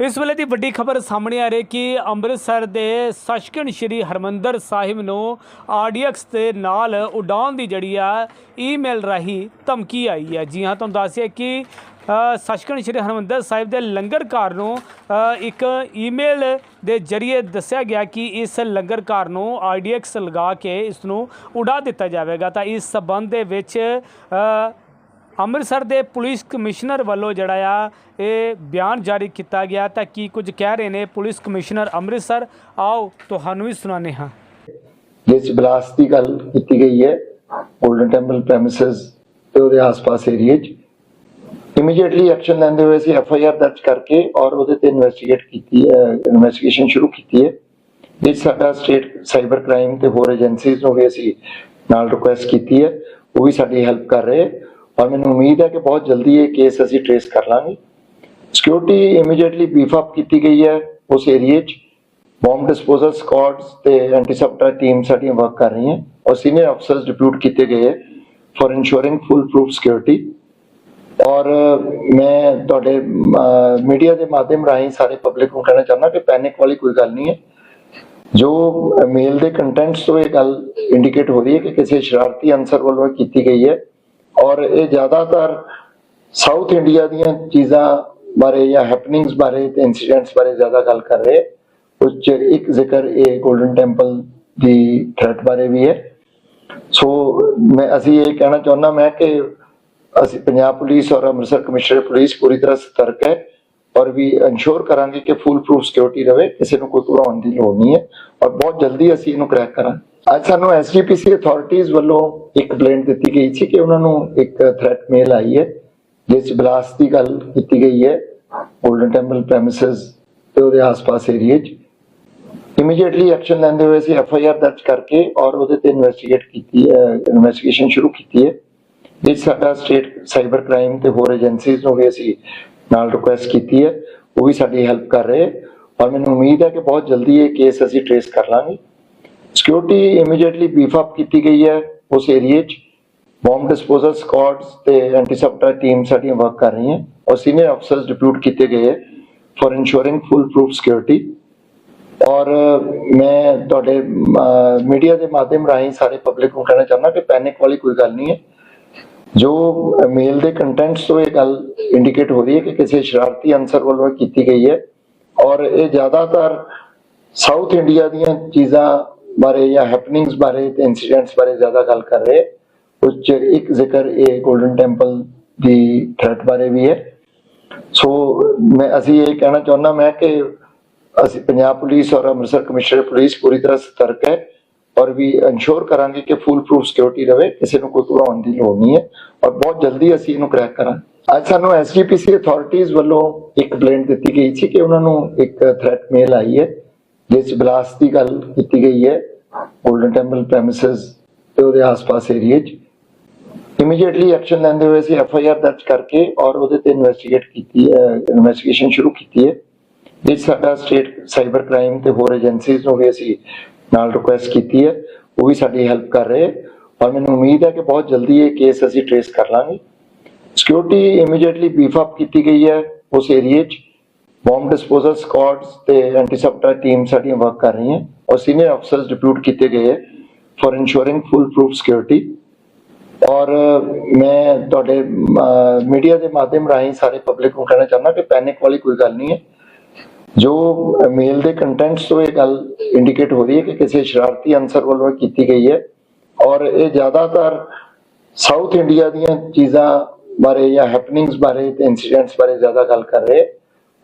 ਇਸ ਵੇਲੇ ਦੀ ਵੱਡੀ ਖਬਰ ਸਾਹਮਣੇ ਆ ਰਹੀ ਕਿ ਅੰਮ੍ਰਿਤਸਰ ਦੇ ਸੱਚਖੰਡ ਸ੍ਰੀ ਹਰਮੰਦਰ ਸਾਹਿਬ ਨੂੰ ਆਰਡੀਐਕਸ ਦੇ ਨਾਲ ਉਡਾਉਣ ਦੀ ਜਿਹੜੀ ਆ ਈਮੇਲ ਰਾਹੀਂ ਧਮਕੀ ਆਈ ਹੈ। ਜੀ ਹਾਂ ਤੁਹਾਨੂੰ ਦੱਸਿਆ ਕਿ ਅ, ਸੱਚਖੰਡ ਸ੍ਰੀ ਹਰਮੰਦਰ ਸਾਹਿਬ ਦੇ ਲੰਗਰ ਘਰ ਨੂੰ ਇੱਕ ਈਮੇਲ ਦੇ ਜ਼ਰੀਏ ਦੱਸਿਆ ਗਿਆ ਕਿ ਇਸ ਲੰਗਰ ਘਰ ਨੂੰ ਆਰਡੀਐਕਸ ਲਗਾ ਕੇ ਇਸ ਨੂੰ ਉਡਾ ਦਿੱਤਾ ਜਾਵੇਗਾ। ਤਾਂ ਇਸ ਸਬੰਧ ਦੇ ਵਿੱਚ ਅੰਮ੍ਰਿਤਸਰ ਦੇ ਪੁਲਿਸ ਕਮਿਸ਼ਨਰ ਵੱਲੋਂ ਜਿਹੜਾ ਆ, ਇਹ ਬਿਆਨ ਜਾਰੀ ਕੀਤਾ ਗਿਆ। ਤਾਂ ਕੀ ਕੁਝ ਕਹਿ ਰਹੇ ਨੇ ਪੁਲਿਸ ਕਮਿਸ਼ਨਰ ਅੰਮ੍ਰਿਤਸਰ? ਆਓ, ਤੁਹਾਨੂੰ ਵੀ ਸੁਣਾਉਂਦੇ ਹਾਂ। ਜਿਸ ਬਲਾਸਟ ਦੀ ਗੱਲ ਕੀਤੀ ਗਈ ਹੈ ਗੋਲਡਨ ਟੈਂਪਲ ਪ੍ਰੈਮਿਸਿਸ ਤੇ ਉਹਦੇ ਆਸ-ਪਾਸ ਏਰੀਏ 'ਚ ਇਮੀਡੀਏਟਲੀ ਐਕਸ਼ਨ ਲੈਂਦੇ ਹੋਏ ਅਸੀਂ ਐਫ ਆਈ ਆਰ ਦਰਜ ਕਰਕੇ ਔਰ ਉਹਦੇ ਤੇ ਇਨਵੈਸਟੀਗੇਟ ਕੀਤੀ ਹੈ ਇਨਵੈਸਟੀਗੇਸ਼ਨ ਸ਼ੁਰੂ ਕੀਤੀ ਹੈ। ਜਿਸ ਸਾਡਾ ਸਟੇਟ ਸਾਈਬਰ ਕ੍ਰਾਈਮ ਤੇ ਹੋਰ ਏਜੰਸੀਜ਼ ਨੂੰ ਵੀ ਅਸੀਂ ਨਾਲ ਰਿਕੁਐਸਟ ਕੀਤੀ ਹੈ, ਉਹ ਵੀ ਸਾਡੀ ਹੈਲਪ ਕਰ ਰਹੇ ਔਰ ਮੈਨੂੰ ਉਮੀਦ ਹੈ ਕਿ ਬਹੁਤ ਜਲਦੀ ਇਹ ਕੇਸ ਅਸੀਂ ਟ੍ਰੇਸ ਕਰ ਲਾਂਗੇ ਸਿਕਿਉਰਿਟੀ ਇਮੀਡੀਏਟਲੀ ਬੀਫ ਅਪ ਕੀਤੀ ਗਈ ਹੈ ਉਸ ਏਰੀਏ 'ਚ ਬੰਬ ਡਿਸਪੋਜ਼ਲ ਸਕੁਆਡਸ ਤੇ ਐਂਟੀ ਸਬਟਰ ਟੀਮ ਸਾਡੀਆਂ ਵਰਕ ਕਰ ਰਹੀਆਂ ਔਰ ਸੀਨੀਅਰ ਅਫਸਰਸ ਡਿਪਿਊਟ ਕੀਤੇ ਗਏ ਹੈ for ensuring full proof security ਔਰ ਮੈਂ ਤੁਹਾਡੇ ਮੀਡੀਆ ਦੇ ਮਾਧਿਅਮ ਰਾਹੀਂ ਸਾਰੇ ਪਬਲਿਕ ਨੂੰ ਕਹਿਣਾ ਚਾਹੁੰਦਾ ਕਿ ਪੈਨਿਕ ਵਾਲੀ ਕੋਈ ਗੱਲ ਨਹੀਂ ਹੈ ਜੋ ਮੇਲ ਦੇ ਕੰਟੈਂਟਸ ਤੋਂ ਇਹ ਗੱਲ ਇੰਡੀਕੇਟ ਹੋ ਰਹੀ ਹੈ ਕਿ ਕਿਸੇ ਸ਼ਰਾਰਤੀ ਅਨਸਰ ਵੱਲੋਂ ਇਹ ਕੀਤੀ ਗਈ ਹੈ ਔਰ ਇਹ ਜ਼ਿਆਦਾਤਰ ਸਾਊਥ ਇੰਡੀਆ ਦੀਆਂ ਚੀਜ਼ਾਂ ਬਾਰੇ ਜਾਂ ਹੈਪਨਿੰਗਸ ਬਾਰੇ ਤੇ ਇਨਸੀਡੈਂਟਸ ਬਾਰੇ ਜ਼ਿਆਦਾ ਗੱਲ ਕਰ ਰਹੇ ਹੈ। ਉਸ 'ਚ ਇੱਕ ਜ਼ਿਕਰ ਇਹ 골ਡਨ ਟੈਂਪਲ ਦੀ ਥ੍ਰੈਟ ਬਾਰੇ ਵੀ ਹੈ ਸੋ ਮੈਂ, ਅਸੀਂ ਇਹ ਕਹਿਣਾ ਚਾਹੁੰਦਾ ਮੈਂ ਕਿ ਅਸੀਂ ਪੰਜਾਬ ਪੁਲਿਸ ਔਰ ਅੰਮ੍ਰਿਤਸਰ ਕਮਿਸ਼ਨਰ ਪੁਲਿਸ ਪੂਰੀ ਤਰ੍ਹਾਂ ਸਤਰਕ ਹੈ ਔਰ ਵੀ ਇਨਸ਼ੋਰ ਕਰਾਂਗੇ ਕਿ ਫੁੱਲ ਪ੍ਰੂਫ ਸਿਕਿਉਰਿਟੀ ਰਵੇ, ਕਿਸੇ ਨੂੰ ਕੋਈ ਘਬਰਾਉਣ ਦੀ ਲੋੜ ਨਹੀਂ ਹੈ ਔਰ ਬਹੁਤ ਜਲਦੀ ਅਸੀਂ ਇਹਨੂੰ ਕਰੈਕ ਕਰਾਂਗੇ। ਅੱਜ ਸਾਨੂੰ ਐਸਜੀਪੀਸੀ ਅਥਾਰਟੀਜ਼ ਵੱਲੋਂ ਇੱਕ ਕੰਪਲੇਂਟ ਦਿੱਤੀ ਗਈ ਸੀ ਕਿ ਉਹਨਾਂ ਨੂੰ ਇੱਕ ਥ੍ਰੈਟ ਮੇਲ ਆਈ ਹੈ, ਜਿਸ ਬਲਾਸਟ ਦੀ ਗੱਲ ਕੀਤੀ ਗਈ ਹੈ ਗੋਲਡਨ ਟੈਂਪਲ ਪ੍ਰੈਮਿਸਿਸ ਤੇ ਉਹਦੇ ਆਸ-ਪਾਸ ਏਰੀਏ 'ਚ। ਇਮੀਡੀਏਟਲੀ ਐਕਸ਼ਨ ਲੈਂਦੇ ਹੋਏ ਅਸੀਂ ਐਫ ਆਈ ਆਰ ਦਰਜ ਕਰਕੇ ਔਰ ਉਹਦੇ ਤੇ ਇਨਵੈਸਟੀਗੇਟ ਕੀਤੀ ਹੈ ਇਨਵੈਸਟੀਗੇਸ਼ਨ ਸ਼ੁਰੂ ਕੀਤੀ ਹੈ। ਜਿਸ ਸਾਡਾ ਸਟੇਟ ਸਾਈਬਰ ਕ੍ਰਾਈਮ ਤੇ ਹੋਰ ਏਜੰਸੀਜ਼ ਨੂੰ ਵੀ ਅਸੀਂ ਨਾਲ ਰਿਕੁਐਸਟ ਕੀਤੀ ਹੈ, ਉਹ ਵੀ ਸਾਡੀ ਹੈਲਪ ਕਰ ਰਹੇ ਹੈ ਔਰ ਮੈਨੂੰ ਉਮੀਦ ਹੈ ਕਿ ਬਹੁਤ ਜਲਦੀ ਇਹ ਕੇਸ ਅਸੀਂ ਟ੍ਰੇਸ ਕਰ ਲਾਂਗੇ। ਸਿਕਿਉਰਿਟੀ ਇਮੀਡੀਏਟਲੀ ਬੀਫ ਅਪ ਕੀਤੀ ਗਈ ਹੈ ਉਸ ਏਰੀਏ 'ਚ। ਬੰਬ ਡਿਸਪੋਜ਼ਲ ਸਕੁਆਡਸ ਤੇ ਐਂਟੀ ਸਬਟਰ ਟੀਮ ਸਾਡੀਆਂ ਵਰਕ ਕਰ ਰਹੀਆਂ ਔਰ ਸੀਨੀਅਰ ਅਫਸਰਸ ਡਿਪਿਊਟ ਕੀਤੇ ਗਏ ਹੈ for ensuring full proof security ਔਰ ਮੈਂ ਤੁਹਾਡੇ ਮੀਡੀਆ ਦੇ ਮਾਧਿਅਮ ਰਾਹੀਂ ਸਾਰੇ ਪਬਲਿਕ ਨੂੰ ਕਹਿਣਾ ਚਾਹੁੰਦਾ ਕਿ ਪੈਨਿਕ ਵਾਲੀ ਕੋਈ ਗੱਲ ਨਹੀਂ ਹੈ। ਜੋ ਮੇਲ ਦੇ ਕੰਟੈਂਟਸ ਤੋਂ ਇਹ ਗੱਲ ਇੰਡੀਕੇਟ ਹੋ ਰਹੀ ਹੈ ਕਿ ਕਿਸੇ ਸ਼ਰਾਰਤੀ ਅਨਸਰ ਵੱਲੋਂ ਇਹ ਕੀਤੀ ਗਈ ਹੈ ਔਰ ਇਹ ਜ਼ਿਆਦਾਤਰ ਸਾਊਥ ਇੰਡੀਆ ਦੀਆਂ ਚੀਜ਼ਾਂ ਬਾਰੇ ਜਾਂ ਹੈਪਨਿੰਗਸ ਬਾਰੇ ਤੇ ਇਨਸੀਡੈਂਟਸ ਬਾਰੇ ਜ਼ਿਆਦਾ ਗੱਲ ਕਰ ਰਹੇ ਹੈ। ਉਸ 'ਚ ਇੱਕ ਜ਼ਿਕਰ ਇਹ 골ਡਨ ਟੈਂਪਲ ਦੀ ਥ੍ਰੈਟ ਬਾਰੇ ਵੀ ਹੈ ਸੋ ਮੈਂ ਅਸੀਂ ਇਹ ਕਹਿਣਾ ਚਾਹੁੰਦਾ ਮੈਂ ਕਿ ਅਸੀਂ ਪੰਜਾਬ ਪੁਲਿਸ ਔਰ ਅੰਮ੍ਰਿਤਸਰ ਕਮਿਸ਼ਨਰ ਪੁਲਿਸ ਪੂਰੀ ਤਰ੍ਹਾਂ ਸਤਰਕ ਹੈ ਔਰ ਵੀ ਇਨਸ਼ੋਰ ਕਰਾਂਗੇ ਕਿ ਫੁੱਲ ਪ੍ਰੂਫ ਸਿਕਿਉਰਿਟੀ ਰਵੇ, ਕਿਸੇ ਨੂੰ ਕੋਈ ਘਬਰਾਉਣ ਦੀ ਲੋੜ ਨਹੀਂ ਹੈ ਔਰ ਬਹੁਤ ਜਲਦੀ ਅਸੀਂ ਇਹਨੂੰ ਕਰੈਕ ਕਰਾਂਗੇ। ਅੱਜ ਸਾਨੂੰ ਐਸਜੀਪੀਸੀ ਅਥਾਰਟੀਜ਼ ਵੱਲੋਂ ਇੱਕ ਕੰਪਲੇਂਟ ਦਿੱਤੀ ਗਈ ਸੀ ਕਿ ਉਹਨਾਂ ਨੂੰ ਇੱਕ ਥ੍ਰੈਟ ਮੇਲ ਆਈ ਹੈ, ਜਿਸ ਬਲਾਸਟ ਦੀ ਗੱਲ ਕੀਤੀ ਗਈ ਹੈ ਗੋਲਡਨ ਟੈਂਪਲ ਪ੍ਰੈਮਿਸਿਸ ਤੇ ਉਹਦੇ ਆਸ-ਪਾਸ ਏਰੀਏ 'ਚ। ਇਮੀਡੀਏਟਲੀ ਐਕਸ਼ਨ ਲੈਂਦੇ ਹੋਏ ਅਸੀਂ ਐਫ ਆਈ ਆਰ ਦਰਜ ਕਰਕੇ ਔਰ ਉਹਦੇ ਤੇ ਇਨਵੈਸਟੀਗੇਟ ਕੀਤੀ ਹੈ ਇਨਵੈਸਟੀਗੇਸ਼ਨ ਸ਼ੁਰੂ ਕੀਤੀ ਹੈ। ਜਿਸ ਸਾਡਾ ਸਟੇਟ ਸਾਈਬਰ ਕ੍ਰਾਈਮ ਤੇ ਹੋਰ ਏਜੰਸੀਜ਼ ਨੂੰ ਵੀ ਅਸੀਂ ਨਾਲ ਰਿਕੁਐਸਟ ਕੀਤੀ ਹੈ, ਉਹ ਵੀ ਸਾਡੀ ਹੈਲਪ ਕਰ ਰਹੇ ਹੈ ਔਰ ਮੈਨੂੰ ਉਮੀਦ ਹੈ ਕਿ ਬਹੁਤ ਜਲਦੀ ਇਹ ਕੇਸ ਅਸੀਂ ਟ੍ਰੇਸ ਕਰ ਲਾਂਗੇ। ਸਿਕਿਉਰਿਟੀ ਇਮੀਡੀਏਟਲੀ ਬੀਫ ਅਪ ਕੀਤੀ ਗਈ ਹੈ ਉਸ ਏਰੀਏ 'ਚ। ਬੰਬ ਡਿਸਪੋਜ਼ਲ ਸਕੁਆਡਸ ਤੇ ਐਂਟੀ ਸਬਟਰ ਟੀਮ ਸਾਡੀਆਂ ਵਰਕ ਕਰ ਰਹੀਆਂ ਔਰ ਸੀਨੀਅਰ ਅਫਸਰਸ ਡਿਪਿਊਟ ਕੀਤੇ ਗਏ ਹੈ for ensuring full proof security ਔਰ ਮੈਂ ਤੁਹਾਡੇ ਮੀਡੀਆ ਦੇ ਮਾਧਿਅਮ ਰਾਹੀਂ ਸਾਰੇ ਪਬਲਿਕ ਨੂੰ ਕਹਿਣਾ ਚਾਹੁੰਦਾ ਕਿ ਪੈਨਿਕ ਵਾਲੀ ਕੋਈ ਗੱਲ ਨਹੀਂ ਹੈ। ਜੋ ਮੇਲ ਦੇ ਕੰਟੈਂਟਸ ਤੋਂ ਇਹ ਗੱਲ ਇੰਡੀਕੇਟ ਹੋ ਰਹੀ ਹੈ ਕਿ ਕਿਸੇ ਸ਼ਰਾਰਤੀ ਅਨਸਰ ਵੱਲੋਂ ਇਹ ਕੀਤੀ ਗਈ ਹੈ ਔਰ ਇਹ ਜ਼ਿਆਦਾਤਰ ਸਾਊਥ ਇੰਡੀਆ ਦੀਆਂ ਚੀਜ਼ਾਂ ਬਾਰੇ ਜਾਂ ਹੈਪਨਿੰਗਸ ਬਾਰੇ ਤੇ ਇਨਸੀਡੈਂਟਸ ਬਾਰੇ ਜ਼ਿਆਦਾ ਗੱਲ ਕਰ ਰਹੇ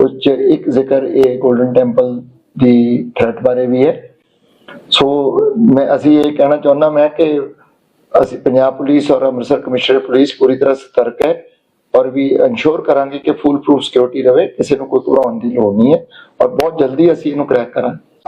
ਉਸ 'ਚ ਇੱਕ ਜ਼ਿਕਰ ਇਹ 골ਡਨ ਟੈਂਪਲ ਦੀ ਥ੍ਰੈਟ ਬਾਰੇ ਵੀ ਹੈ। ਸੋ ਮੈਂ ਅਸੀਂ ਇਹ ਕਹਿਣਾ ਚਾਹੁੰਦਾ ਮੈਂ ਕਿ ਅਸੀਂ ਪੰਜਾਬ ਪੁਲਿਸ ਔਰ ਅੰਮ੍ਰਿਤਸਰ ਕਮਿਸ਼ਨਰ ਪੁਲਿਸ ਪੂਰੀ ਤਰ੍ਹਾਂ ਸਤਰਕ ਹੈ। ਔਰ ਵੀ ਇਨਸ਼ੋਰ ਕਰਾਂਗੇ ਕਿ ਫੁੱਲ ਪ੍ਰੂਫ ਸਿਕਿਉਰਿਟੀ ਰਵੇ, ਕਿਸੇ ਨੂੰ ਕੋਈ ਘਬਰਾਉਣ ਦੀ ਲੋੜ ਨਹੀਂ ਹੈ ਔਰ ਬਹੁਤ ਜਲਦੀ ਅਸੀਂ ਇਹਨੂੰ ਕਰੈਕ ਕਰਾਂਗੇ।